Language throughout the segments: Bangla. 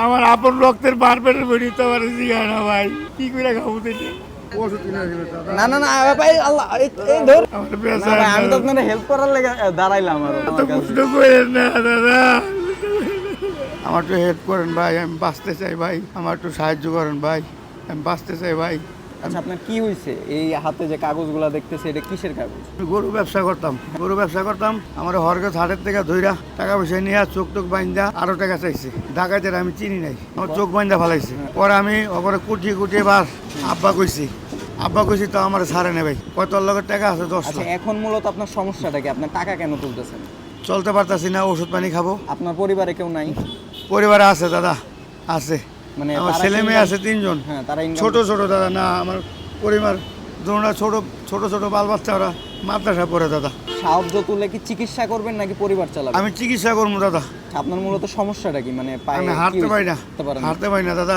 আমার আপন রক্তের বারবার বেরিয়ে তো আমার জিগায় না ভাই। কি করে খাব তিনি দাদা না না না ভাই আল্লাহ এই ধর। আমি তো আপনার হেল্প করার লেগে আহ, দাঁড়াইলাম আর। করেন না দাদা। আমার একটু হেল্প করেন ভাই আমি বাঁচতে চাই ভাই। আমার একটু সাহায্য করেন ভাই আমি বাঁচতে চাই ভাই। আচ্ছা আপনার কি হয়েছে এই হাতে যে কাগজগুলো দেখতেছে এটা কিসের কাগজ? আমি গরু ব্যবসা করতাম। গরু ব্যবসা করতাম আমার হরগজ হাটের থেকে ধইরা টাকা পয়সা নিয়ে চোখ টোক বাইন্দা আরও টাকা চাইছে। ডাকাতের আমি চিনি নাই আমার চোখ বাইন্দা ফেলাইছে। পরে আমি ওপরে কুটিয়ে কুটিয়ে বার আব্বা কইছি আব্বা কইছি তো আমার ছাড়ে নেবে কত লগের টাকা আছে দশ আচ্ছা এখন মূলত আপনার সমস্যাটা কি? আপনার টাকা কেন তুলতেছেন? চলতে পারতাছি না ওষুধ পানি খাব। আপনার পরিবারে কেউ নাই? পরিবারে আছে দাদা আছে। মানে আমার ছেলে মেয়ে আছে তিনজন। হ্যাঁ তারা ছোট ছোট দাদা না আমার পরিবার। দুটা ছোট ছোট ছোট বাল বাচ্চা ওরা মাদ্রাসা পড়ে দাদা। সাহায্য তুলে কি চিকিৎসা করবেন নাকি পরিবার চালাবেন? আমি চিকিৎসা করব দাদা। আপনার মূলত সমস্যাটা কি? মানে পায়ে আমি হাঁটতে পারি না। হাঁটতে পারি না দাদা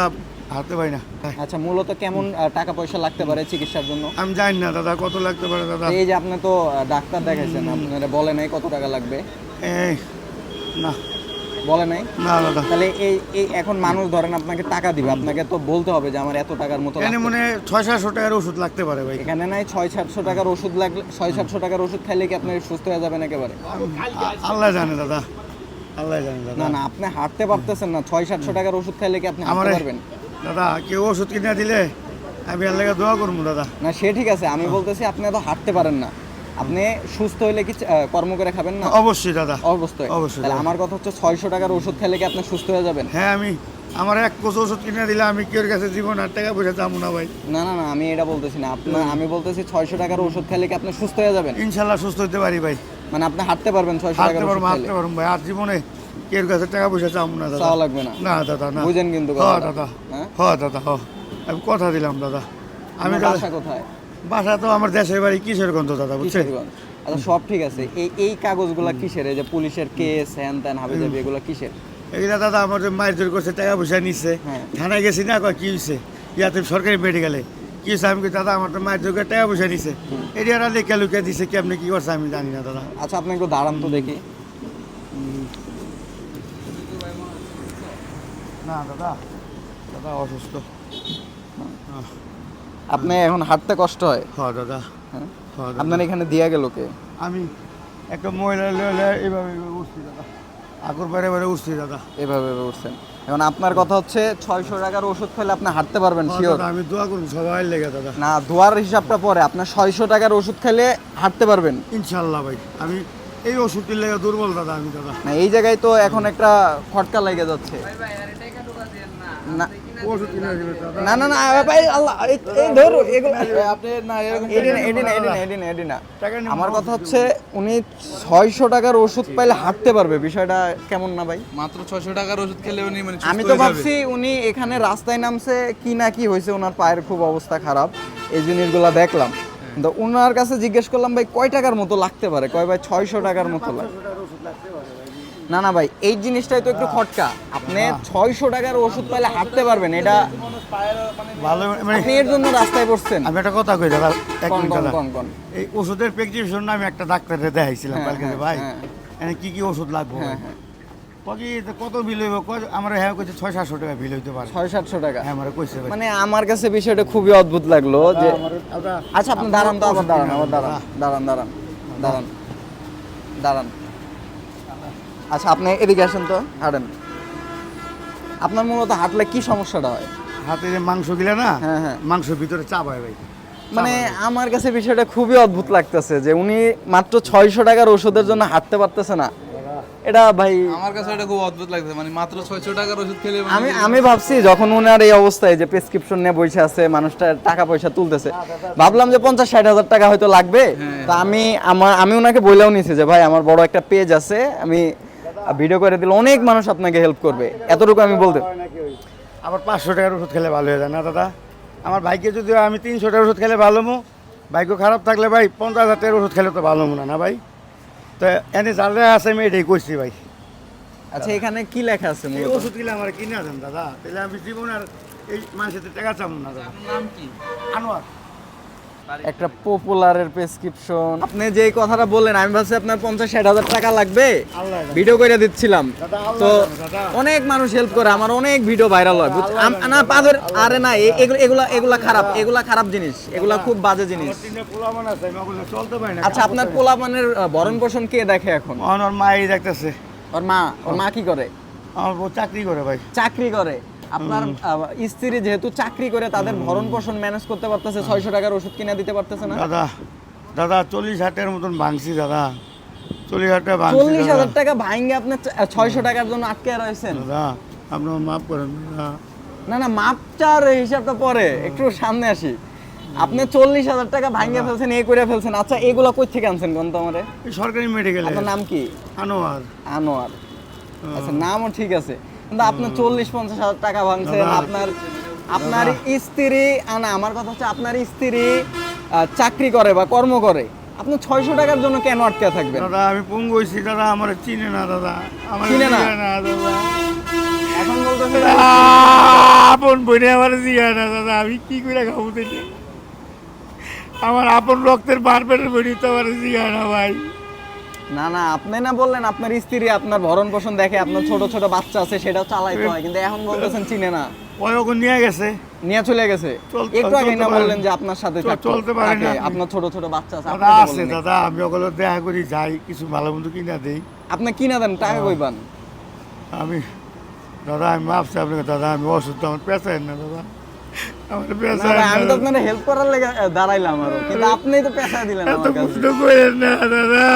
হাঁটতে পারি না। আচ্ছা মূলত কেমন টাকা পয়সা লাগতে পারে চিকিৎসার জন্য? আমি জানি না দাদা কত লাগতে পারে দাদা। এই যে আপনি তো ডাক্তার দেখাইছেন আপনারা বলে নাই কত টাকা লাগবে? এই না। বলে নাই? না দাদা তাহলে এই এই এখন মানুষ ধরেন আপনাকে টাকা দিবে আপনাকে তো বলতে হবে যে আমার এত টাকার মতো এখানে। মনে ছয় সাতশো টাকার ওষুধ লাগতে পারে ভাই। এখানে নাই ছয় সাতশো টাকার ওষুধ লাগলে ছয় সাতশো টাকার ওষুধ খাইলে কি আপনি সুস্থ হয়ে যাবেন একেবারে? আল্লাহ জানে দাদা। আল্লাহ জানে দাদা। না না আপনি হাঁটতে পারতেছেন না ছয় সাতশো টাকার ওষুধ খাইলে কি আপনি হাঁটতে পারবেন? দাদা কেউ ওষুধ কিনে দিলে আমি আল্লাহকে দোয়া করব দাদা। না সে ঠিক আছে আমি বলতেছি আপনি তো হাঁটতে পারেন না। আপনি সুস্থ হইলে কি কর্ম করে খাবেন না? অবশ্যই দাদা। অবশ্যই। অবশ্যই তাহলে আমার কথা হচ্ছে ছয়শো টাকার ওষুধ খেলে কি আপনি সুস্থ হয়ে যাবেন? হ্যাঁ আমি আমার এক কোচ ওষুধ কিনে দিলে আমি কেউর কাছে জীবন আর টাকা পয়সা যাব না ভাই? না না না আমি এটা বলতেছি না। আপনার আমি বলতেছি ছয়শো টাকার ওষুধ খেলে কি আপনি সুস্থ হয়ে যাবেন? ইনশাল্লাহ সুস্থ হতে পারি ভাই। মানে আপনি হাঁটতে পারবেন ছয়শো টাকার হাঁটতে পারব হাঁটতে পারব ভাই। আর জীবনে কেউর কাছে টাকা পয়সা চাবো না দাদা? লাগবে না। না দাদা না। বুঝেন কিন্তু হ কথাটা। দাদা। হ্যাঁ? দাদা হ। আমি কথা দিলাম দাদা। আমি বাসা কোথায়? বাসা তো আমার দেশের বাড়ি কিসের গন্ধ দাদা বুঝছেন? আচ্ছা সব ঠিক আছে। এই এই কাগজগুলা কিসের? এই যে পুলিশের কেস হ্যান ত্যান হাবি জাবি এগুলো কিসের? এগুলা দাদা আমার জোর করছে টাকা পয়সা নিচ্ছে হ্যাঁ। থানায় গেছি না কি হয়েছে ইয়াতে সরকারি মেডিকেলে। কি হয়েছে আমি দাদা আমার তো মায়ের করে টাকা পয়সা নিচ্ছে এটি আর লেখা লুকিয়ে দিছে কি আপনি কি করছে আমি জানি না দাদা। আচ্ছা আপনি একটু দাঁড়ান তো দেখি। না দাদা দাদা অসুস্থ। আপনি এখন হাঁটতে কষ্ট হয়? হ দাদা। হ্যাঁ? আপনার এখানে দিয়া গেল কে? আমি একটা মহিলা এইভাবে উঠছি দাদা। আগর বাইরে বাইরে উঠছি দাদা। এভাবে এভাবে উঠছেন। এখন আপনার কথা হচ্ছে ছয়শো টাকার ওষুধ খেলে আপনি হাঁটতে পারবেন শিওর দাদা, আমি দোয়া করুন সবাই লেগে দাদা। না দোয়ার হিসাবটা পরে। আপনার ছয়শো টাকার ওষুধ খেলে হাঁটতে পারবেন। ইনশাল্লাহ ভাই। আমি এই ওষুধটির লেগে দুর্বল দাদা আমি দাদা। না এই জায়গায় তো এখন একটা খটকা লেগে যাচ্ছে। না। না না না ভাই আল্লাহ এই ধরো এগুলো আপনি না এরকম এডি না এডি না এডি না এডি না এডি না। টাকা নিয়ে আমার কথা হচ্ছে উনি ছয়শো টাকার ওষুধ পাইলে হাঁটতে পারবে। বিষয়টা কেমন না ভাই? মাত্র ছয়শো টাকার ওষুধ খেলে উনি মানে আমি তো ভাবছি উনি এখানে রাস্তায় নামছে কি না কি হয়েছে ওনার পায়ের খুব অবস্থা খারাপ। এই জিনিসগুলো দেখলাম। তো ওনার কাছে জিজ্ঞেস করলাম ভাই কয় টাকার মতো লাগতে পারে? কয় ভাই ছয়শো টাকার মতো লাগে না না ভাই এই জিনিসটাই তো একটু খটকা। আপনি ছয়শো টাকার ওষুধ পাইলে হাঁটতে পারবেন এটা ভালো মানে আপনি এর জন্য রাস্তায় বসছেন। আমি একটা কথা কই দাদা এক মিনিট এই ওষুধের প্রেসক্রিপশন আমি একটা ডাক্তারে দেখাইছিলাম হ্যাঁ, কালকে হ্যাঁ, ভাই হ্যাঁ। এনে কি কি ওষুধ লাগবে? কত বিল হইব? হ্যাঁ কইছে টাকা বিল হইতে পারে। টাকা। হ্যাঁ আমার কইছে মানে আমার কাছে বিষয়টা খুবই অদ্ভুত লাগল যে আচ্ছা আপনি দাঁড়ান তো আবার দাঁড়ান আবার দাঁড়ান দাঁড়ান দাঁড়ান দাঁড়ান দাঁড়ান। আচ্ছা আপনি এদিকে আসেন তো হাঁটেন। আপনার মূলত হাঁটলে কি সমস্যাটা হয়? হাতে যে মাংস গিলা না হ্যাঁ, হ্যাঁ। মাংস ভিতরে চাপ হয় ভাই। মানে আমার কাছে বিষয়টা খুবই অদ্ভুত লাগতেছে যে উনি মাত্র ছয়শো টাকার ওষুধের জন্য হাঁটতে পারতেছে না। এটা ভাই আমার কাছে এটা খুব অদ্ভুত লাগছে মানে মাত্র ছয়শো টাকার ওষুধ খেলে মানে আমি আমি ভাবছি যখন উনার এই অবস্থায় যে প্রেসক্রিপশন নিয়ে বসে আছে মানুষটা টাকা পয়সা তুলতেছে। ভাবলাম যে পঞ্চাশ ষাট হাজার টাকা হয়তো লাগবে তা আমি আমার আমি ওনাকে বলেও নিছি যে ভাই আমার বড় একটা পেজ আছে আমি ভিডিও করে দিলে অনেক মানুষ আপনাকে হেল্প করবে। এতটুকু আমি বলতে আবার পাঁচশো টাকার ওষুধ খেলে ভালো হয়ে যায় না দাদা। আমার ভাইকে যদি আমি তিনশো টাকার ওষুধ খেলে ভালো মো ভাইকে খারাপ থাকলে ভাই পঞ্চাশ হাজার টাকার ওষুধ খেলে তো ভালো মনে না ভাই? তো এনে জালে আছে আমি এটাই করছি ভাই। আচ্ছা এখানে কি লেখা আছে এই মূলত? ওষুধ গিলা আমার কিনা দেন দাদা। তাহলে আমি জীবন আর এই মানুষের টাকা চাম না দাদা। নাম কি? আনোয়ার। একটা পপুলারের প্রেসক্রিপশন আপনি যে কথাটা বললেন আমি ভাবছি আপনার পঞ্চাশ ষাট হাজার টাকা লাগবে। ভিডিও করে দিচ্ছিলাম। তো অনেক মানুষ হেল্প করে আমার অনেক ভিডিও ভাইরাল হয় না পাদের আরে না এগুলা এগুলা খারাপ এগুলা খারাপ জিনিস এগুলা খুব বাজে জিনিস। আচ্ছা আপনার পোলাপানের ভরণ পোষণ কে দেখে এখন? আমার ওর মাই দেখতেছে। ওর মা ওর মা কি করে? আমার চাকরি করে ভাই। চাকরি করে? আপনার স্ত্রী যেহেতু চাকরি করে তাদের ভরণ পোষণ ম্যানেজ করতে পারতেছে ছয়শো টাকার ওষুধ কিনে দিতে পারতেছে না? দাদা দাদা চল্লিশ হাজার মতন ভাঙছি দাদা। চল্লিশ হাজার টাকা চল্লিশ হাজার টাকা আপনি ছয়শো টাকার জন্য আটকে রয়েছেন? দাদা আপনার মাফ করেন না না মাপ চাওয়ার হিসাবটা পরে একটু সামনে আসি। আপনি চল্লিশ হাজার টাকা ভাঙ্গে ফেলছেন এ করে ফেলছেন। আচ্ছা এগুলো কই থেকে আনছেন আমারে সরকারি মেডিকেলে আপনার নাম কি? আনোয়ার। আনোয়ার। আচ্ছা নামও ঠিক আছে। কিন্তু আপনি চল্লিশ পঞ্চাশ হাজার টাকা ভাঙছেন আপনার আপনার স্ত্রী আ, না আমার কথা হচ্ছে আপনার স্ত্রী চাকরি করে বা কর্ম করে আপনি ছয়শো টাকার জন্য কেন আটকে থাকবেন? দাদা আমি পঙ্গু হয়েছি দাদা আমার চিনে না দাদা। আমার চিনে না? দাদা। এখন দাদা, আপন বইনে আমার জিয়া না দাদা আমি কি করে খাব থেকে আমার আপন রক্তের বার পেটের বইনি তো আমার জিয়া না ভাই। না না আপনি না বললেন আপনার স্ত্রী আপনার ভরণ পোষণ দেখে আপনার ছোট ছোট বাচ্চা আছে সেটাও চালাইতে হয় কিন্তু এখন বলতেছেন চিনে না। ওই ওকে নিয়ে গেছে। নিয়ে চলে গেছে? একটু আগে না বললেন যে আপনার সাথে চলতে পারে না। আপনার ছোট ছোট বাচ্চা আছে আপনি আছে দাদা আমি ওগুলো দেখা করি যাই কিছু ভালো মন্দ কিনা দেই। আপনি কিনা দেন টাকা কই পান? আমি দাদা আমি মাপছি আপনাকে দাদা আমি অসুস্থ আমার পেঁচায় না দাদা। আমি তো আপনার হেল্প করার লেগে দাঁড়াইলাম আরও। কিন্তু আপনি তো পেশা দিলেন আমার কাছে। না দাদা।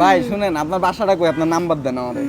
ভাই শুনেন আপনার বাসাটা কই? আপনার নাম্বার দেন আমারে